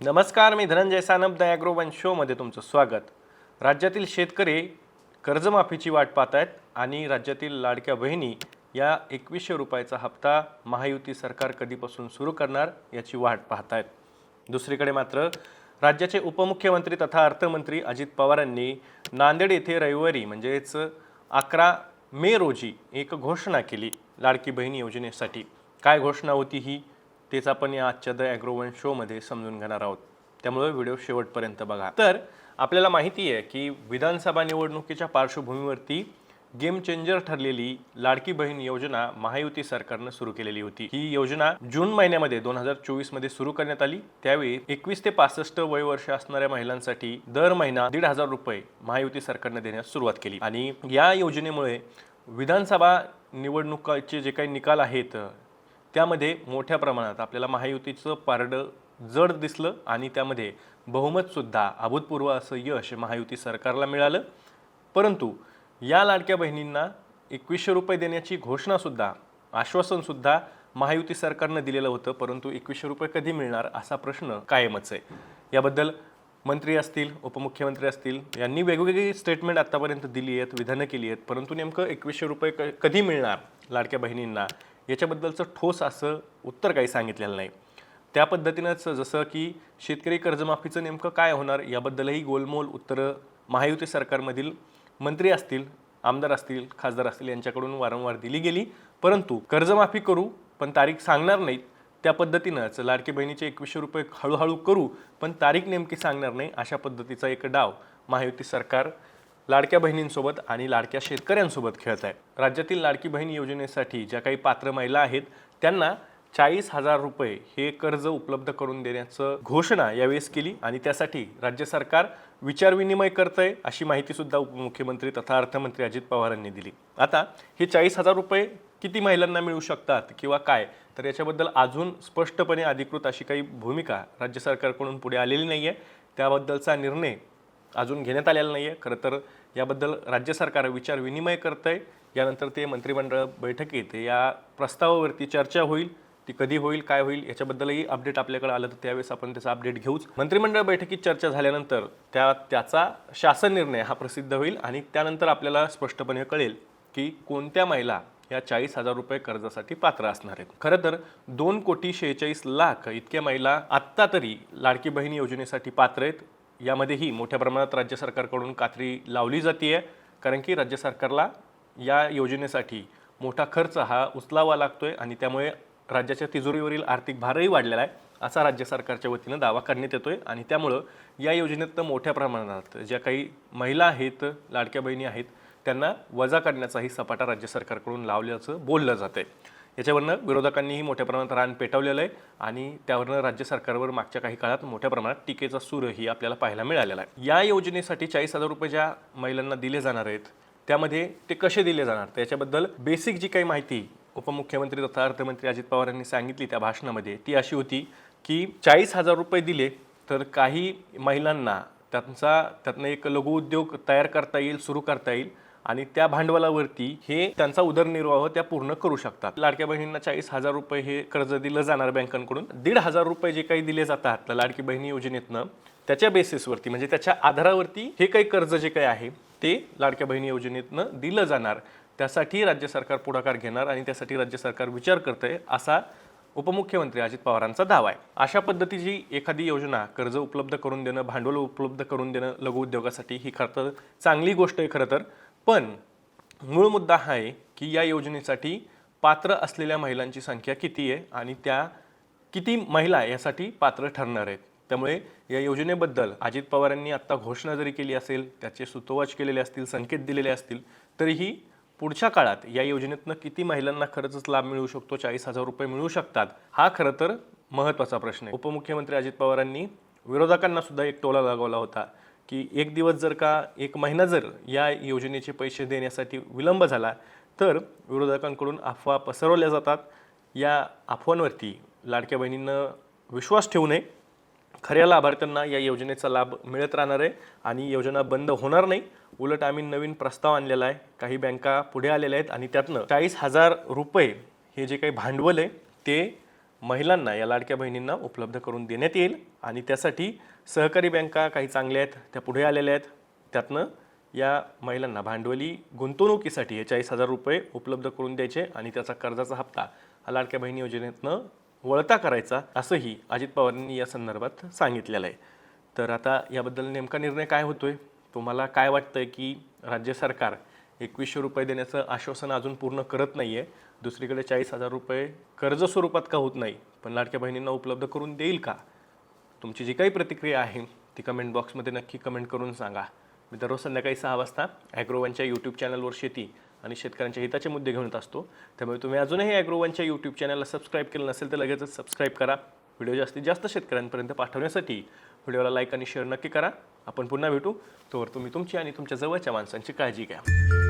नमस्कार मी Dhananjay Sanap the agro one शोमध्ये तुमचं स्वागत. राज्यातील शेतकरी कर्जमाफीची वाट पाहत आहेत आणि राज्यातील लाडक्या बहिणी या एकवीसशे रुपयाचा हप्ता महायुती सरकार कधीपासून सुरू करणार याची वाट पाहत आहेत दुसरीकडे मात्र राज्याचे उपमुख्यमंत्री तथा अर्थमंत्री अजित पवारांनी नांदेड येथे रविवारी म्हणजेच अकरा मे रोजी एक घोषणा केली लाडकी बहीण योजनेसाठी. काय घोषणा होती ही? तेच आपण या आजच्या द ॲग्रोवन शोमध्ये समजून घेणार आहोत. त्यामुळे व्हिडिओ शेवटपर्यंत बघा. तर आपल्याला माहिती आहे की विधानसभा निवडणुकीच्या पार्श्वभूमीवरती गेम चेंजर ठरलेली लाडकी बहीण योजना महायुती सरकारनं सुरू केलेली होती. ही योजना जून महिन्यामध्ये दोन हजार चोवीसमध्ये सुरू करण्यात आली. त्यावेळी एकवीस ते पासष्ट वय वर्ष असणाऱ्या महिलांसाठी दर महिना दीड हजार रुपये महायुती सरकारनं देण्यास सुरुवात केली. आणि या योजनेमुळे विधानसभा निवडणुकाचे जे काही निकाल आहेत त्यामध्ये मोठ्या प्रमाणात आपल्याला महायुतीचं पारडं जड दिसलं आणि त्यामध्ये बहुमतसुद्धा अभूतपूर्व असं यश महायुती सरकारला मिळालं. परंतु या लाडक्या बहिणींना एकवीसशे रुपये देण्याची घोषणासुद्धा आश्वासनसुद्धा महायुती सरकारनं दिलेलं होतं परंतु एकवीसशे रुपये कधी मिळणार असा प्रश्न कायमच आहे. याबद्दल मंत्री असतील उपमुख्यमंत्री असतील यांनी वेगवेगळी स्टेटमेंट आत्तापर्यंत दिली आहेत विधानं केली आहेत परंतु नेमकं एकवीसशे रुपये क कधी मिळणार लाडक्या बहिणींना याच्याबद्दलचं ठोस असं उत्तर काही सांगितलेलं नाही. त्या पद्धतीनंच जसं की शेतकरी कर्जमाफीचं नेमकं काय होणार याबद्दलही गोलमोल उत्तरं महायुती सरकारमधील मंत्री असतील आमदार असतील खासदार असतील यांच्याकडून वारंवार दिली गेली. परंतु कर्जमाफी करू पण तारीख सांगणार नाहीत. त्या पद्धतीनंच लाडकी बहिणीचे एकवीसशे रुपये हळूहळू करू पण तारीख नेमकी सांगणार नाही अशा पद्धतीचा एक डाव महायुती सरकार लाडक्या बहिणींसोबत आणि लाडक्या शेतकऱ्यांसोबत खेळत आहे राज्यातील लाडकी बहीण योजनेसाठी ज्या काही पात्र महिला आहेत त्यांना चाळीस हजार रुपये हे कर्ज उपलब्ध करून देण्याचं घोषणा यावेळेस केली आणि त्यासाठी राज्य सरकार विचारविनिमय करत आहे अशी माहितीसुद्धा उपमुख्यमंत्री तथा अर्थमंत्री अजित पवारांनी दिली. आता हे चाळीस हजार रुपये किती महिलांना मिळू शकतात किंवा काय? तर याच्याबद्दल अजून स्पष्टपणे अधिकृत अशी काही भूमिका राज्य सरकारकडून पुढे आलेली नाही आहे त्याबद्दलचा निर्णय अजून घेण्यात आलेला नाही आहे खरं तर याबद्दल राज्य सरकार विचार विनिमय करत आहे यानंतर ते मंत्रिमंडळ बैठकीत या प्रस्तावावरती चर्चा होईल. ती कधी होईल काय होईल याच्याबद्दलही अपडेट आपल्याकडे आलं तर त्यावेळेस आपण त्याचा अपडेट घेऊच. मंत्रिमंडळ बैठकीत चर्चा झाल्यानंतर त्या त्याचा शासन निर्णय हा प्रसिद्ध होईल आणि त्यानंतर आपल्याला स्पष्टपणे कळेल की कोणत्या महिला या चाळीस हजार रुपये कर्जासाठी पात्र असणार आहेत. खरं तर दोन कोटी शेहेचाळीस लाख इतक्या महिला आत्ता तरी लाडकी बहीण योजनेसाठी पात्र आहेत. यामध्येही मोठ्या प्रमाणात राज्य सरकारकडून कात्री लावली जाते आहे कारण की राज्य सरकारला या योजनेसाठी मोठा खर्च हा उचलावा लागतो आहे आणि त्यामुळे राज्याच्या तिजोरीवरील आर्थिक भारही वाढलेला आहे असा राज्य सरकारच्या वतीनं दावा करण्यात आहे आणि त्यामुळं या योजनेत मोठ्या प्रमाणात ज्या काही महिला आहेत लाडक्या बहिणी आहेत त्यांना वजा करण्याचाही सपाटा राज्य सरकारकडून लावल्याचं बोललं जातंय. याच्यावरनं विरोधकांनीही मोठ्या प्रमाणात रान पेटवलेलं आहे आणि त्यावरनं राज्य सरकारवर मागच्या काही काळात मोठ्या प्रमाणात टीकेचा सूरही आपल्याला पाहायला मिळालेला आहे. या योजनेसाठी चाळीस हजार रुपये ज्या महिलांना दिले जाणार आहेत त्यामध्ये ते कसे दिले जाणार? त्याच्याबद्दल बेसिक जी काही माहिती उपमुख्यमंत्री तथा अर्थमंत्री अजित पवार यांनी सांगितली त्या भाषणामध्ये ती अशी होती की चाळीस हजार रुपये दिले तर काही महिलांना त्यांचा त्यातनं एक लघुउद्योग तयार करता येईल सुरू करता येईल. आणि त्या भांडवलावरती हे त्यांचा उदरनिर्वाह त्या पूर्ण करू शकतात. लाडक्या बहिणींना चाळीस हजार रुपये हे कर्ज दिलं जाणार बँकांकडून. दीड हजार रुपये जे काही दिले जातात लाडकी बहिणी योजनेतनं त्याच्या बेसिसवरती म्हणजे त्याच्या आधारावरती हे काही कर्ज जे काही आहे ते लाडक्या बहिणी योजनेतनं दिलं जाणार. त्यासाठी राज्य सरकार पुढाकार घेणार आणि त्यासाठी राज्य सरकार विचार करतंय असा उपमुख्यमंत्री अजित पवारांचा दावा आहे. अशा पद्धतीची एखादी योजना कर्ज उपलब्ध करून देणं भांडवल उपलब्ध करून देणं लघुउद्योगासाठी ही खरं तर चांगली गोष्ट आहे खरं तर. पण मूळ मुद्दा हा आहे की या योजनेसाठी पात्र असलेल्या महिलांची संख्या किती आहे आणि त्या किती महिला यासाठी पात्र ठरणार आहेत. त्यामुळे या योजनेबद्दल अजित पवारांनी आत्ता घोषणा जरी केली असेल त्याचे सुतोवाच केलेले असतील संकेत दिलेले असतील तरीही पुढच्या काळात या योजनेतनं किती महिलांना खरंच लाभ मिळू शकतो चाळीस हजार रुपये मिळू शकतात हा खरं तर महत्त्वाचा प्रश्न आहे. उपमुख्यमंत्री अजित पवारांनी विरोधकांना सुद्धा एक टोला लागवला होता. की एक दिवस जर का एक महिना जर या योजनेचे पैसे देण्यासाठी विलंब झाला तर विरोधकांकडून अफवा पसरवल्या जातात. या अफवांवरती लाडक्या बहिणींनं विश्वास ठेवू नये. खऱ्या लाभार्थ्यांना या योजनेचा लाभ मिळत राहणार आहे आणि योजना बंद होणार नाही. उलट आम्ही नवीन प्रस्ताव आणलेला आहे. काही बँका पुढे आलेल्या आहेत आणि त्यातनं चाळीस हजार रुपये हे जे काही भांडवल आहे ते महिलांना या लाडक्या बहिणींना उपलब्ध करून देण्यात येईल आणि त्यासाठी सहकारी बँका काही चांगल्या आहेत त्या पुढे आलेल्या आहेत. त्यातनं या महिलांना भांडवली गुंतवणुकीसाठी हे चाळीस हजार रुपये उपलब्ध करून द्यायचे आणि त्याचा कर्जाचा हप्ता हा लाडक्या बहिणी योजनेतनं वळता करायचा असंही अजित पवारांनी या संदर्भात सांगितलेलं आहे. तर आता याबद्दल नेमका निर्णय काय होतोय? तुम्हाला काय वाटतंय की राज्य सरकार एकवीसशे रुपये देण्याचं आश्वासन अजून पूर्ण करत नाही आहे दुसरीकडे चाळीस हजार रुपये कर्ज स्वरूपात का होत नाही पण लाडक्या बहिणींना उपलब्ध करून देईल का? तुमची जी काही प्रतिक्रिया आहे ती कमेंट बॉक्समध्ये नक्की कमेंट करून सांगा. मी दररोज संध्याकाळी सहा वाजता ॲग्रोवनच्या यूट्यूब चॅनलवर शेती आणि शेतकऱ्यांच्या हिताचे मुद्दे घेऊन येत असतो. त्यामुळे तुम्ही अजूनही ॲग्रोवनच्या यूट्यूब चॅनलला सबस्क्राईब केलं नसेल तर लगेचच सबस्क्राईब करा. व्हिडिओ जास्तीत जास्त शेतकऱ्यांपर्यंत पाठवण्यासाठी व्हिडिओला लाईक आणि शेअर नक्की करा. आपण पुन्हा भेटू. तोवर तुम्ही तुमची आणि तुमच्या जवळच्या माणसांची काळजी घ्या.